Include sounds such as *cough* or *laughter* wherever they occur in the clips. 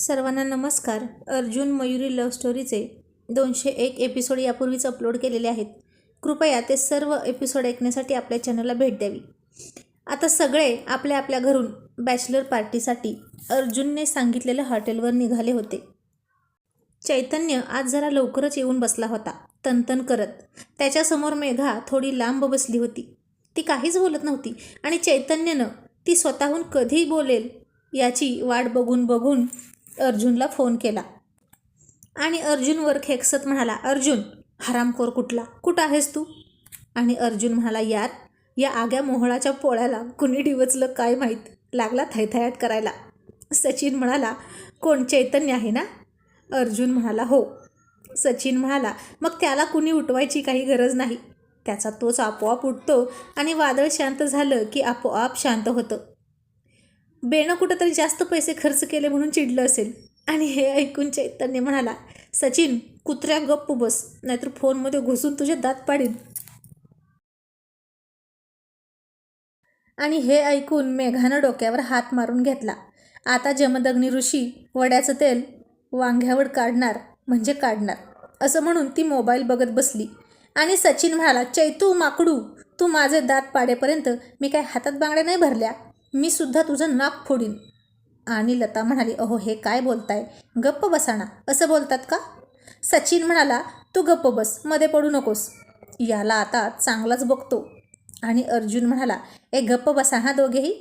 सर्वांना नमस्कार. अर्जुन मयुरी लव्ह स्टोरीचे दोनशे एक एपिसोड यापूर्वीच अपलोड केलेले आहेत. कृपया ते सर्व एपिसोड ऐकण्यासाठी आपल्या चॅनलला भेट द्यावी. आता सगळे आपल्या आपल्या घरून बॅचलर पार्टीसाठी अर्जुनने सांगितलेल्या हॉटेलवर निघाले होते. चैतन्य आज जरा लवकरच येऊन बसला होता तनतन करत. त्याच्यासमोर मेघा थोडी लांब बसली होती. ती काहीच बोलत नव्हती आणि चैतन्यनं ती स्वतःहून कधी बोलेल याची वाट बघून बघून अर्जुनला फोन केला. आणि अर्जुनवर खेकसत म्हणाला अर्जुन हरामखोर कुठला? कुठं आहेस तू? आणि अर्जुन म्हणाला यार या आग्या मोहळाच्या पोळ्याला कुणी डिवचलं काय माहीत? लागला थैथयाट करायला. सचिन म्हणाला कोण? चैतन्य आहे ना? अर्जुन म्हणाला हो. सचिन म्हणाला मग त्याला कुणी उठवायची काही गरज नाही. त्याचा तोच आपोआप उठतो आणि वादळ शांत झालं की आपोआप शांत होतं. बेनं कुठंतरी जास्त पैसे खर्च केले म्हणून चिडलं असेल. आणि हे ऐकून चैतन्य म्हणाला सचिन कुत्र्या गप्प बस नाहीतर फोनमध्ये घुसून तुझे दात पाडीन. आणि हे ऐकून मेघानं डोक्यावर हात मारून घेतला. आता जमदग्नी ऋषी वड्याचं तेल वांग्यावर काढणार म्हणजे काढणार. असं म्हणून ती मोबाईल बघत बसली. आणि सचिन म्हणाला चैतू माकडू तू माझे दात पाडेपर्यंत मी काय हातात बांगड्या नाही भरल्या? मी सुद्धा तुझं नाक फोडीन. आणि लता म्हणाली अहो हे काय बोलताय? गप्प बसाना असं बोलतात का? सचिन म्हणाला तू गप्प बसमध्ये पडू नकोस. याला आता चांगलाच बघतो. आणि अर्जुन म्हणाला ए गप्प बसा हा दोघेही.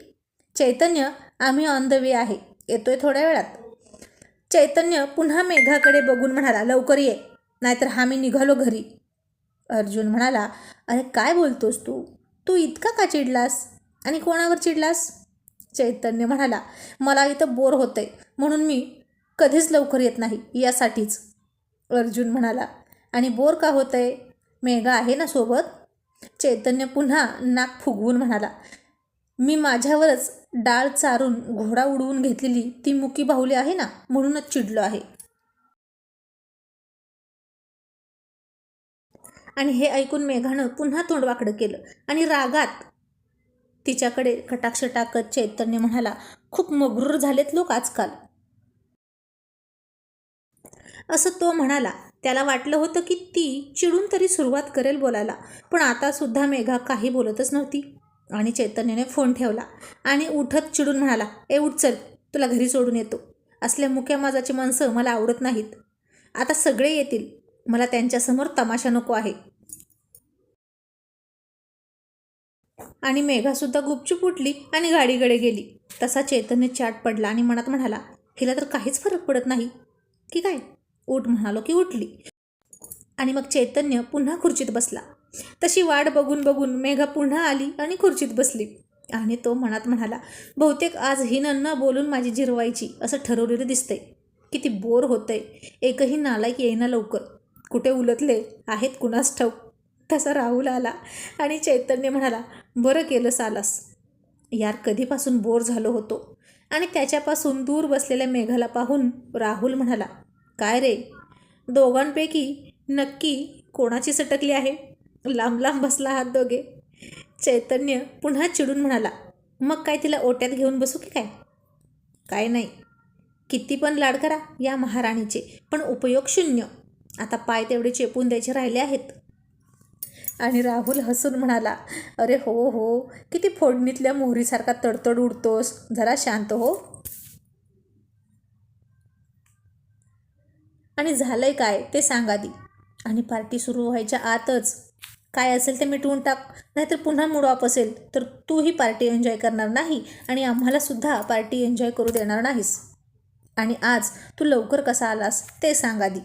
चैतन्य आम्ही ऑन द वे आहे. येतोय थोड्या वेळात. चैतन्य पुन्हा मेघाकडे बघून म्हणाला लवकर ये नाहीतर हा मी निघालो घरी. अर्जुन म्हणाला अरे काय बोलतोस तू? तू इतका का चिडलास? आणि कोणावर चिडलास? चैतन्य म्हणाला मला इथं बोर होतंय म्हणून मी कधीच लवकर येत नाही यासाठीच. अर्जुन म्हणाला आणि बोर का होतंय? मेघा आहे ना सोबत? चैतन्य पुन्हा नाक फुगवून म्हणाला मी माझ्यावरच डाळ चारून घोडा उडवून घेतलेली ती मुकी बाहुली आहे ना म्हणूनच चिडलो आहे. आणि हे ऐकून मेघानं पुन्हा तोंडवाकडं केलं आणि रागात तिच्याकडे कटाक्ष टाकत चैतन्य म्हणाला खूप मग्रूर झालेत लोक आजकाल. असं तो म्हणाला. त्याला वाटलं होतं की ती चिडून तरी सुरुवात करेल बोलायला पण आता सुद्धा मेघा काही बोलतच नव्हती. आणि चैतन्याने फोन ठेवला आणि उठत चिडून म्हणाला ए उठ चल तुला घरी सोडून येतो. असल्या मुक्या माझाची माणसं मला आवडत नाहीत. आता सगळे येतील. मला त्यांच्यासमोर तमाशा नको आहे. आणि मेघासुद्धा गुपचूप उठली आणि गाडीकडे गेली. तसा चैतन्य चाट पडला आणि मनात म्हणाला हिला तर काहीच फरक पडत नाही. की काय उठ म्हणालो की उठली. आणि मग चैतन्य पुन्हा खुर्चीत बसला. तशी वाट बघून बघून मेघा पुन्हा आली आणि खुर्चीत बसली. आणि तो मनात म्हणाला बहुतेक आज हिनं न बोलून माझी जिरवायची असं ठरवलेलं दिसतंय. किती बोर होतंय. एकही नालायक येईना लवकर. कुठे उलटले आहेत कुणास ठाऊक? तसा राहुल आला आणि चैतन्य म्हणाला बरं केलंस आलास यार कधीपासून बोर झालो होतो. आणि त्याच्यापासून दूर बसलेल्या मेघाला पाहून राहुल म्हणाला काय रे? दोघांपैकी नक्की कोणाची सटकली आहे? लांब लांब बसला आहात दोघे. चैतन्य पुन्हा चिडून म्हणाला मग काय तिला ओट्यात घेऊन बसू की काय? काय नाही. किती पण लाड करा या महाराणीचे पण उपयोग शून्य. आता पाय तेवढे चेपून द्यायचे राहिले आहेत. आणि राहुल हसून म्हणाला अरे हो हो किती फोडणीतल्या मोहरीसारखा तडतड उडतोस जरा शांत हो. आणि झालंय काय ते सांगा दी आणि पार्टी सुरू व्हायच्या आतच काय असेल ते मिटवून टाक नाहीतर पुन्हा मूड ऑफ असेल तर तूही पार्टी एन्जॉय करणार नाही आणि आम्हालासुद्धा पार्टी एन्जॉय करू देणार नाहीस. आणि आज तू लवकर कसा आलास ते सांगा दी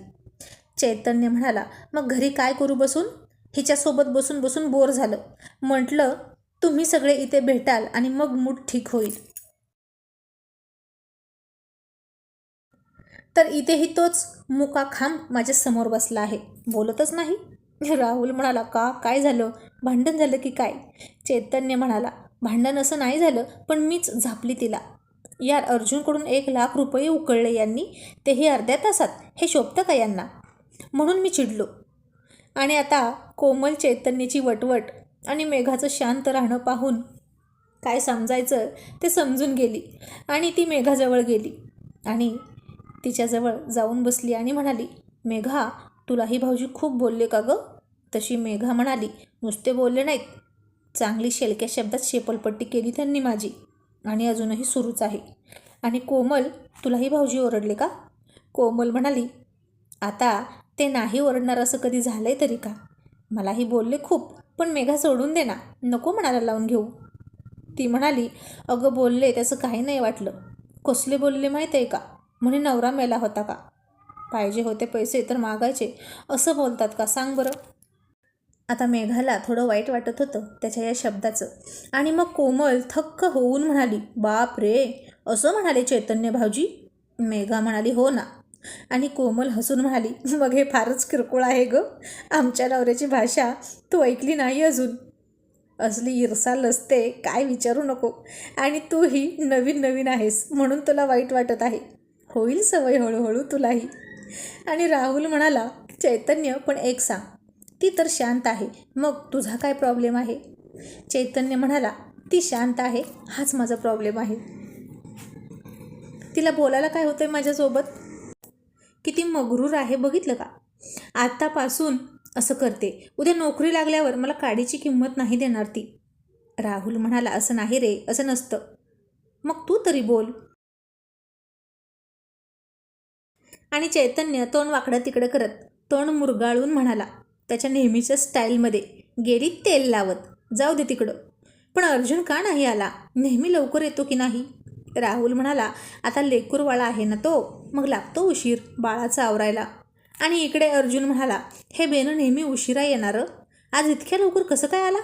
चैतन्य म्हणाला मग घरी काय करू बसून? हिच्यासोबत बसून बसून बोर झालं. म्हटलं तुम्ही सगळे इथे भेटाल आणि मग मूड ठीक होईल. तर इथेही तोच मुका खांब माझ्यासमोर बसला आहे. बोलतच नाही. राहुल म्हणाला का? काय झालं? भांडण झालं की काय? चैतन्य म्हणाला भांडण असं नाही झालं पण मीच झापली तिला. यार अर्जुनकडून एक लाख रुपये उकळले यांनी. तेही अर्ध्या तासात. हे शोभतं का यांना? म्हणून मी चिडलो. आणि आता कोमल चैतन्याची वटवट आणि मेघाचं शांत राहणं पाहून काय समजायचं ते समजून गेली. आणि ती मेघाजवळ गेली. आणि तिच्याजवळ जाऊन बसली आणि म्हणाली मेघा तुलाही भाऊजी खूप बोलले का गं? तशी मेघा म्हणाली नुसते बोलले नाहीत. चांगली शेलक्या शब्दात शेपलपट्टी केली त्यांनी माझी. आणि अजूनही सुरूच आहे. आणि कोमल तुलाही भाऊजी ओरडले का? कोमल म्हणाली आता ते नाही ओरडणार असं कधी झालं आहे तरी का? मलाही बोलले खूप पण मेघा सोडून दे ना. नको म्हणायला लावून घेऊ. ती म्हणाली अगं बोलले त्याचं काही नाही वाटलं. कसले बोलले माहीत आहे का? म्हणे नवरा मेला होता का? पाहिजे होते पैसे तर मागायचे. असं बोलतात का? सांग बरं. आता मेघाला थोडं वाईट वाटत होतं त्याच्या या शब्दाचं. आणि मग कोमल थक्क होऊन म्हणाली बाप रे असं म्हणाले चैतन्य भाऊजी? मेघा म्हणाली हो ना. आणि कोमल हसून म्हणाली मग हे फारच किरकोळ आहे ग. आमच्या नवऱ्याची भाषा तू ऐकली नाही अजून. असली इरसा लसते काय विचारू नको. आणि तूही नवीन नवीन आहेस म्हणून तुला वाईट वाटत आहे. होईल सवय हळूहळू तुलाही. आणि राहुल म्हणाला चैतन्य पण एक सांग. ती तर शांत आहे. मग तुझा काय प्रॉब्लेम आहे? चैतन्य म्हणाला ती शांत आहे. हाच माझा प्रॉब्लेम आहे. तिला बोलायला काय होतंय माझ्यासोबत? किती मगरूर आहे बघितलं का? आत्तापासून असं करते. उद्या नोकरी लागल्यावर मला काडीची किंमत नाही देणार ती. राहुल म्हणाला असं नाही रे असं नसतं. मग तू तरी बोल. आणि चैतन्य तोंड वाकडं तिकडं करत तोंड मुरगाळून म्हणाला त्याच्या नेहमीच्या स्टाईलमध्ये गेली तेल लावत. जाऊ दे तिकडं. पण अर्जुन का नाही आला? नेहमी लवकर येतो की नाही? राहुल म्हणाला आता लेकूरवाळा आहे ना तो. मग लागतो उशीर बाळाचा आवरायला. आणि इकडे अर्जुन म्हणाला हे बेनं नेहमी उशिरा येणारं आज इतक्या लवकर कसं काय आला?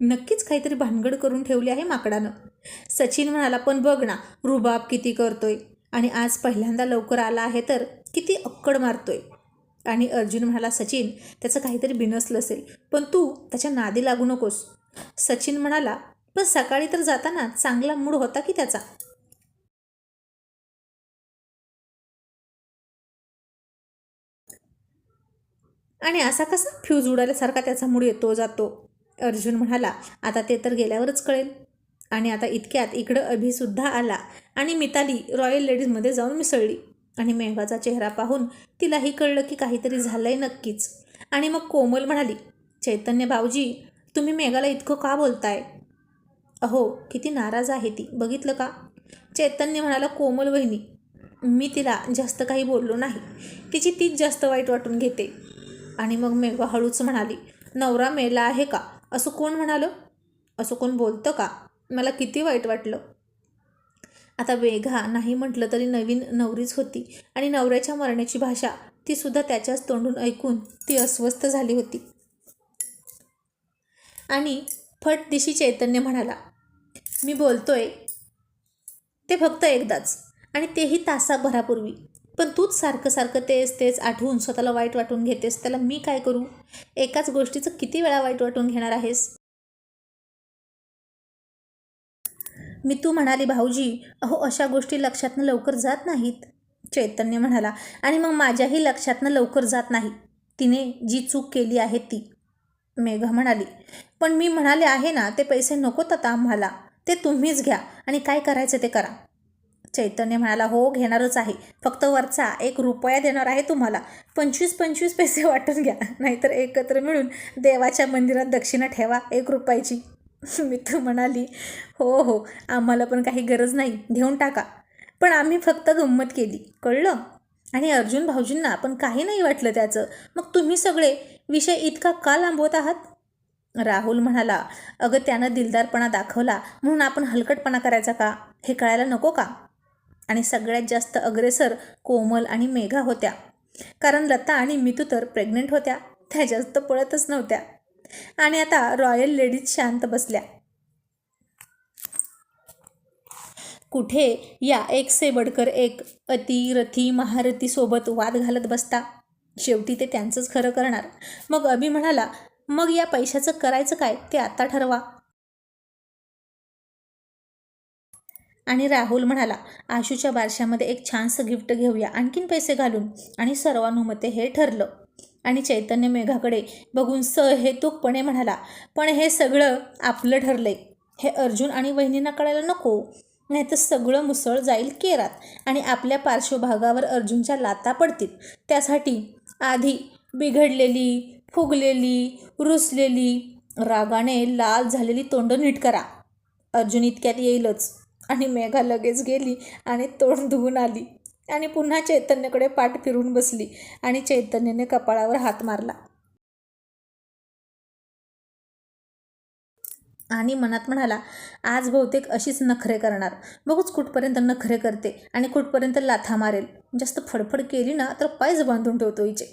नक्कीच काहीतरी भानगड करून ठेवली आहे माकडानं. सचिन म्हणाला पण बघ ना रुबाब किती करतोय आणि आज पहिल्यांदा लवकर आला आहे तर किती अक्कड मारतोय. आणि अर्जुन म्हणाला सचिन त्याचं काहीतरी बिनसलं असेल पण तू त्याच्या नादी लागू नकोस. सचिन म्हणाला पण सकाळी तर जाताना चांगला मूड होता की त्याचा? आणि असा कसा फ्यूज उडाल्यासारखा त्याचा मूड येतो जातो. अर्जुन म्हणाला आता ते तर गेल्यावरच कळेल. आणि आता इतक्यात इकडं अभिसुद्धा आला आणि मिताली रॉयल लेडीजमध्ये जाऊन मिसळली. आणि मेघाचा चेहरा पाहून तिलाही कळलं की काहीतरी झालंय नक्कीच. आणि मग कोमल म्हणाली चैतन्य भाऊजी तुम्ही मेघाला इतकं का बोलताय? अहो किती नाराज आहे ती बघितलं का? चैतन्य म्हणाला कोमल वहिनी मी तिला जास्त काही बोललो नाही. तिची तीच जास्त वाईट वाटून घेते. आणि मग मेघा हळूच म्हणाली नवरा मेला आहे का? असं कोण म्हणालं? असं कोण बोलतं का? मला किती वाईट वाटलं. आता वेघा नाही म्हटलं तरी नवीन नवरीच होती आणि नवऱ्याच्या मरण्याची भाषा ती सुद्धा त्याच्याच तोंडून ऐकून ती अस्वस्थ झाली होती. आणि फट दिशी चैतन्य म्हणाला मी बोलतोय ते फक्त एकदाच आणि तेही तासाभरापूर्वी. पण तूच सारखं सारखं तेच तेच आठवून स्वतःला वाईट वाटून घेतेस. त्याला मी काय करू? एकाच गोष्टीचं किती वेळा वाईट वाटून घेणार आहेस? मी तू म्हणाली भाऊजी अहो अशा गोष्टी लक्षातनं लवकर जात नाहीत. चैतन्य म्हणाला आणि मग माझ्याही लक्षातनं लवकर जात नाही. तिने जी चूक केली आहे ती. मेघा म्हणाली पण मी म्हणाले आहे ना ते पैसे नकोत आता आम्हाला. ते तुम्हीच घ्या आणि काय करायचं ते करा. चैतन्य म्हणाला हो घेणारच आहे. फक्त वरचा एक रुपया देणार आहे तुम्हाला. पंचवीस पंचवीस पैसे वाटून घ्या. नाहीतर एकत्र मिळून देवाच्या मंदिरात दक्षिणा ठेवा एक रुपयाची. मित्र तर म्हणाली हो हो आम्हाला पण काही गरज नाही. घेऊन टाका. पण आम्ही फक्त गंमत केली. कळलं? आणि अर्जुन भाऊजींना पण काही नाही वाटलं त्याचं. मग तुम्ही सगळे विषय इतका का लांबवत आहात? राहुल म्हणाला अगं त्यानं दिलदारपणा दाखवला. म्हणून आपण हलकटपणा करायचा का? हे कळायला नको का? आणि सगळ्यात जास्त अग्रेसर कोमल आणि मेघा होत्या. कारण लता आणि मितू तर प्रेग्नेंट होत्या. त्या जास्त पळतच नव्हत्या. आणि आता रॉयल लेडीज शांत बसल्या. कुठे या एक से बडकर एक अति रथी महारथी सोबत वाद घालत बसता? शेवटी ते त्यांचंच खरं करणार. मग अभि म्हणाला मग या पैशाचं करायचं काय? ते आता ठरवा. आणि राहुल म्हणाला आशूच्या बारशामध्ये एक छानसं गिफ्ट घेऊया आणखीन पैसे घालून. आणि सर्वानुमते हे ठरलं. आणि चैतन्य मेघाकडे बघून सहेतुकपणे म्हणाला पण हे सगळं आपलं ठरलंय. हे अर्जुन आणि वहिनींना कळायला नको. नाही तर सगळं मुसळ जाईल केरात आणि आपल्या पार्श्वभागावर अर्जुनच्या लाता पडतील. त्यासाठी आधी बिघडलेली फुगलेली रुसलेली रागाने लाल झालेली तोंड नीट करा अर्जुन इतक्यात येईलच. आणि मेघा लगेच गेली आणि तोंड धुवून आली. आणि पुन्हा चैतन्यकडे पाठ फिरून बसली आणि चैतन्याने कपाळावर हात मारला. आणि मनात म्हणाला आज बहुतेक अशीच नखरे करणार. बघूच कुठपर्यंत नखरे करते आणि कुठपर्यंत लाथा मारेल. जास्त फडफड केली ना तर पायच बांधून ठेवतो हिचे.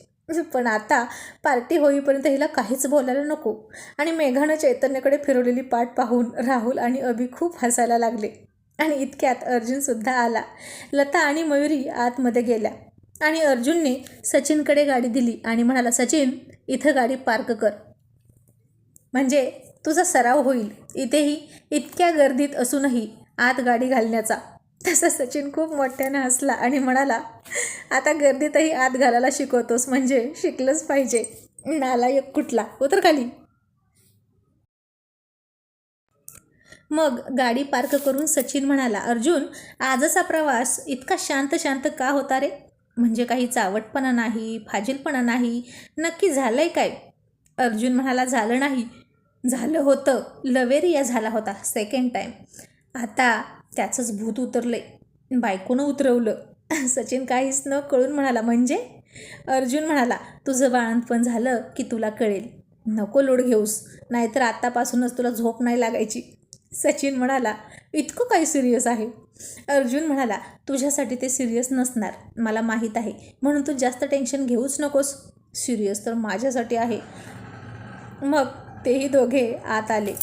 पण आता पार्टी होईपर्यंत हिला काहीच बोलायला नको. आणि मेघानं चैतन्यकडे फिरवलेली पाठ पाहून राहुल आणि अभि खूप हसायला लागले. आणि इतक्यात अर्जुनसुद्धा आला. लता आणि मयुरी आतमध्ये गेल्या. आणि अर्जुनने सचिनकडे गाडी दिली आणि म्हणाला सचिन इथं गाडी पार्क कर. म्हणजे तुझा सराव होईल. इथेही इतक्या गर्दीत असूनही आत गाडी घालण्याचा. तसं सचिन खूप मोठ्यानं हसला आणि म्हणाला आता गर्दीतही आत घालायला शिकवतोस म्हणजे शिकलंच पाहिजे. नालायक कुठला? उतर खाली मग गाडी पार्क करून सचिन म्हणाला अर्जुन आजचा प्रवास इतका शांत शांत का होता रे? म्हणजे काही चावटपणा नाही फाजीलपणा नाही नक्की झालंय काय? अर्जुन म्हणाला झालं नाही. झालं होतं. लवेरिया झाला होता सेकंड टाईम आता त्याचंच भूत उतरलंय. बायकोनं उतरवलं. *laughs* सचिन काहीच न कळून म्हणाला म्हणजे? अर्जुन म्हणाला तुझं बाळंतपण झालं की तुला कळेल. नको लोड घेऊस. नाहीतर आत्तापासूनच तुला झोप नाही लागायची. सचिन म्हणाला इतकं काही सिरियस आहे? अर्जुन म्हणाला तुझ्यासाठी ते सिरियस नसणार. मला माहीत आहे. म्हणून तू जास्त टेन्शन घेऊच नकोस. सिरियस तर माझ्यासाठी आहे. मग तेही दोघे आत आले.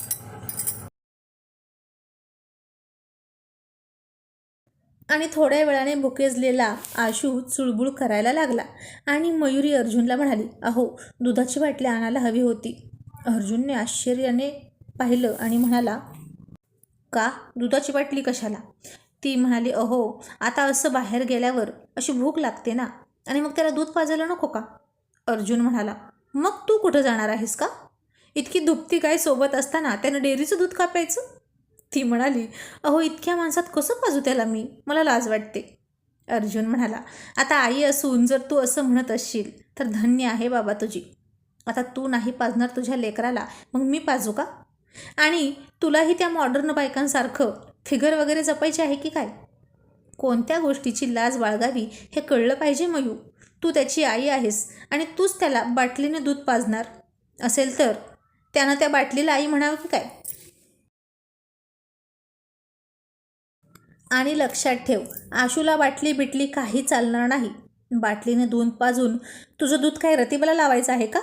आणि थोड्या वेळाने भुकेजलेला आशू चुळबुळ करायला लागला आणि मयुरी अर्जुनला म्हणाली अहो दुधाची बाटली आणायला हवी होती. अर्जुनने आश्चर्याने पाहिलं आणि म्हणाला का? दुधाची बाटली कशाला? ती म्हणाली अहो आता असं बाहेर गेल्यावर अशी भूक लागते ना? आणि मग त्याला दूध पाजायला नको का? अर्जुन म्हणाला मग तू कुठं जाणार आहेस का? इतकी दुपती काय सोबत असताना त्यानं डेअरीचं दूध का प्यायचं ती म्हणाली अहो इतक्या माणसात कसं पाजू त्याला मी? मला लाज वाटते. अर्जुन म्हणाला आता आई असून जर तू असं म्हणत असशील तर धन्य आहे बाबा तुझी. आता तू नाही पाजणार तुझ्या लेकराला मग मी पाजू का? आणि तुलाही त्या मॉडर्न बायकांसारखं फिगर वगैरे जपायचे आहे की काय? कोणत्या गोष्टीची लाज बाळगावी हे कळलं पाहिजे मयू? तू त्याची आई आहेस आणि तूच त्याला बाटलीने दूध पाजणार. असेल तर? त्यानं त्या बाटलीला आई म्हणावं की काय? आणि लक्षात ठेव आशूला बाटली बिटली काही चालणार नाही. बाटलीने दूध पाजून तुझं दूध काय रतिबाला लावायचं आहे का?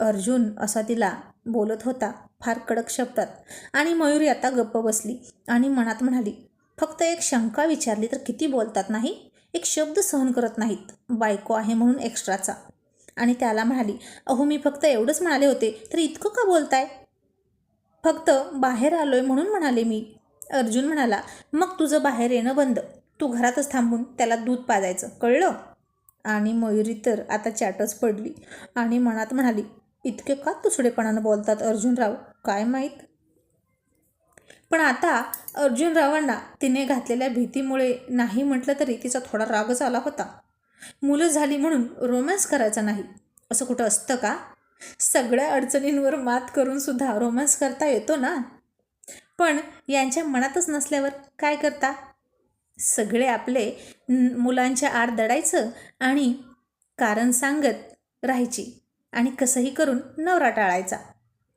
अर्जुन असा तिला बोलत होता. फार कडक शब्दात. आणि मयुरी आता गप्प बसली आणि मनात म्हणाली फक्त एक शंका विचारली तर किती बोलतात नाही? एक शब्द सहन करत नाहीत. बायको आहे म्हणून एक्स्ट्राचा. आणि त्याला म्हणाली अहो मी फक्त एवढंच म्हणाले होते तर इतकं का बोलताय? फक्त बाहेर आलोय म्हणून म्हणाले मी. अर्जुन म्हणाला मग तुझं बाहेर येणं बंद. तू घरातच थांबून त्याला दूध पाजायचं. कळलं? आणि मयुरी तर आता चाटच पडली आणि मनात म्हणाली इतके का तुसडेपणानं बोलतात अर्जुनराव? काय माहीत? पण आता अर्जुनरावांना तिने घातलेल्या भीतीमुळे नाही म्हटलं तरी तिचा थोडा रागच आला होता. मुलं झाली म्हणून रोमॅन्स करायचा नाही. असं कुठं असतं का? सगळ्या अडचणींवर मात करून सुद्धा रोमॅन्स करता येतो ना? पण यांच्या मनातच नसल्यावर काय करता? सगळे आपले मुलांच्या आड दडायचं आणि कारण सांगत राहायची आणि कसंही करून नवरा टाळायचा.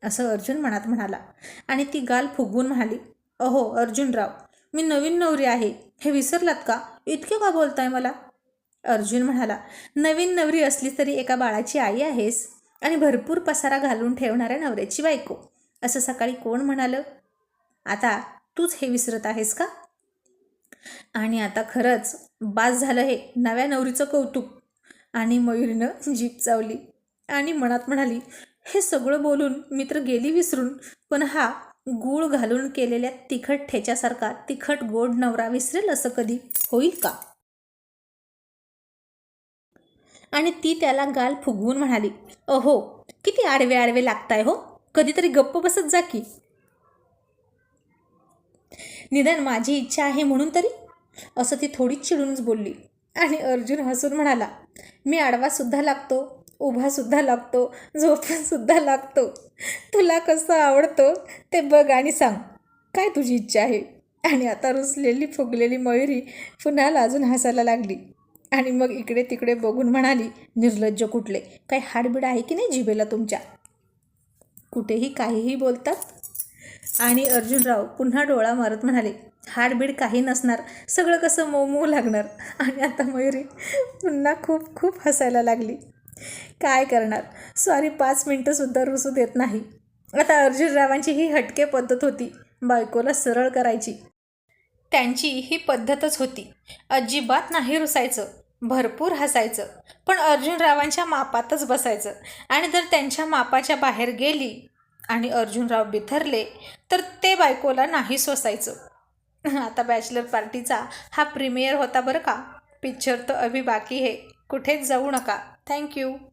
असं अर्जुन मनात म्हणाला. आणि ती गाल फुगवून म्हणाली अहो अर्जुनराव मी नवीन नवरी आहे. हे विसरलात का? इतके का बोलताय मला? अर्जुन म्हणाला नवीन नवरी असली तरी एका बाळाची आई आहेस आणि भरपूर पसारा घालून ठेवणाऱ्या नवऱ्याची बायको. असं सकाळी कोण म्हणालं? आता तूच हे विसरत आहेस का? आणि आता खरंच बास झालं हे नव्या नवरीचं कौतुक. आणि मयुरीनं जीप चावली आणि मनात म्हणाली हे सगळं बोलून मी तर गेली विसरून. पण हा गूळ घालून केलेल्या तिखट ठेच्यासारखा तिखट गोड नवरा विसरेल असं कधी? होईल का? आणि ती त्याला गाल फुगवून म्हणाली अहो किती आडवे आडवे लागताय हो. कधीतरी गप्प बसत जा की. निदान माझी इच्छा आहे म्हणून तरी? असं ती थोडी चिडूनच बोलली. आणि अर्जुन हसून म्हणाला मी आडवासुद्धा लागतो. उभासुद्धा लागतो झोपूनसुद्धा लागतो. तुला कसं आवडतो ते बघ आणि सांग. काय तुझी इच्छा आहे? आणि आता रुसलेली फुगलेली मयुरी पुन्हा लाजून हसायला लागली. आणि मग इकडे तिकडे बघून म्हणाली निर्लज्ज कुठले? काही हाडबीड आहे की नाही जिभेला तुमच्या? कुठेही काहीही बोलतात? आणि अर्जुनराव पुन्हा डोळा मारत म्हणाले हाडबीड काही नसणार. सगळं कसं मऊ मऊ लागणार? आणि आता मयुरी पुन्हा खूप खूप हसायला लागली. काय करणार? सॉरी पाच मिनटंसुद्धा रुसू देत नाही. आता अर्जुनरावांची ही हटके पद्धत होती. बायकोला सरळ करायची. त्यांची ही पद्धतच होती. अजिबात नाही रुसायचं. भरपूर हसायचं. पण अर्जुनरावांच्या मापातच बसायचं. आणि जर त्यांच्या मापाच्या बाहेर गेली आणि अर्जुनराव बिथरले तर ते बायकोला नाही सोसायचं. आता बॅचलर पार्टीचा हा प्रीमियर होता बरं का? पिक्चर तर अभि बाकी हे कुठेच जाऊ नका. Thank you.